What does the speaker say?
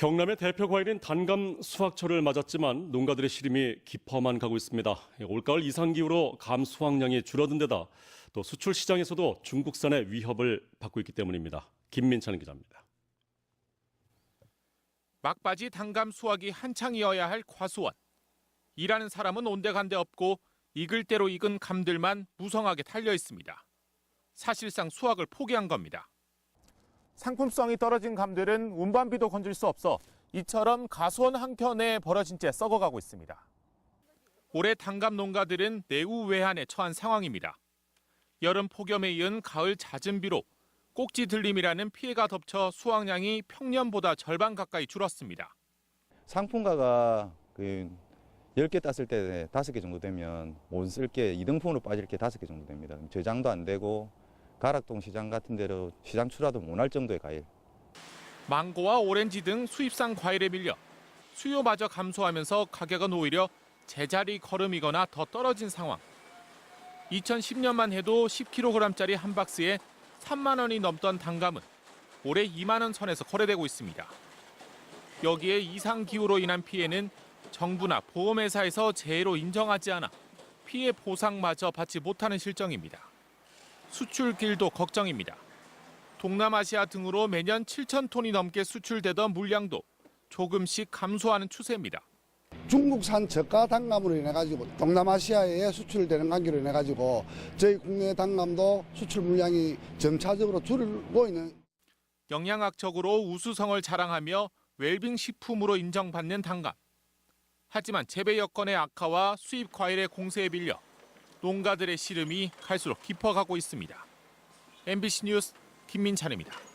경남의 대표 과일인 단감 수확철을 맞았지만 농가들의 시름이 깊어만 가고 있습니다. 올가을 이상 기후로 감 수확량이 줄어든 데다 또 수출 시장에서도 중국산의 위협을 받고 있기 때문입니다. 김민찬 기자입니다. 막바지 단감 수확이 한창이어야 할 과수원. 일하는 사람은 온데간데 없고 익을 대로 익은 감들만 무성하게 달려 있습니다. 사실상 수확을 포기한 겁니다. 상품성이 떨어진 감들은 운반비도 건질 수 없어 이처럼 가수원 한켠에 버려진 채 썩어가고 있습니다. 올해 단감 농가들은 내후 외환에 처한 상황입니다. 여름 폭염에 이은 가을 잦은 비로 꼭지 들림이라는 피해가 덮쳐 수확량이 평년보다 절반 가까이 줄었습니다. 상품가가 그 10개 땄을 때 5개 정도 되면 못 쓸게 이등품으로 빠질 게 5개 정도 됩니다. 저장도 안 되고 가락동 시장 같은 데로 시장 출하도 못할 정도의 과일. 망고와 오렌지 등 수입산 과일에 밀려 수요마저 감소하면서 가격은 오히려 제자리 걸음이거나 더 떨어진 상황. 2010년만 해도 10kg짜리 한 박스에 3만 원이 넘던 단감은 올해 2만 원 선에서 거래되고 있습니다. 여기에 이상 기후로 인한 피해는 정부나 보험회사에서 재해로 인정하지 않아 피해 보상마저 받지 못하는 실정입니다. 수출길도 걱정입니다. 동남아시아 등으로 매년 7천 톤이 넘게 수출되던 물량도 조금씩 감소하는 추세입니다. 중국산 저가 단감으로 인해 가지고 동남아시아에 수출되는 관계로 인해 가지고 저희 국내 단감도 수출 물량이 점차적으로 줄고 있는 영양학적으로 우수성을 자랑하며 웰빙 식품으로 인정받는 단감. 하지만 재배 여건의 악화와 수입 과일의 공세에 빌려 농가들의 시름이 갈수록 깊어가고 있습니다. MBC 뉴스 김민찬입니다.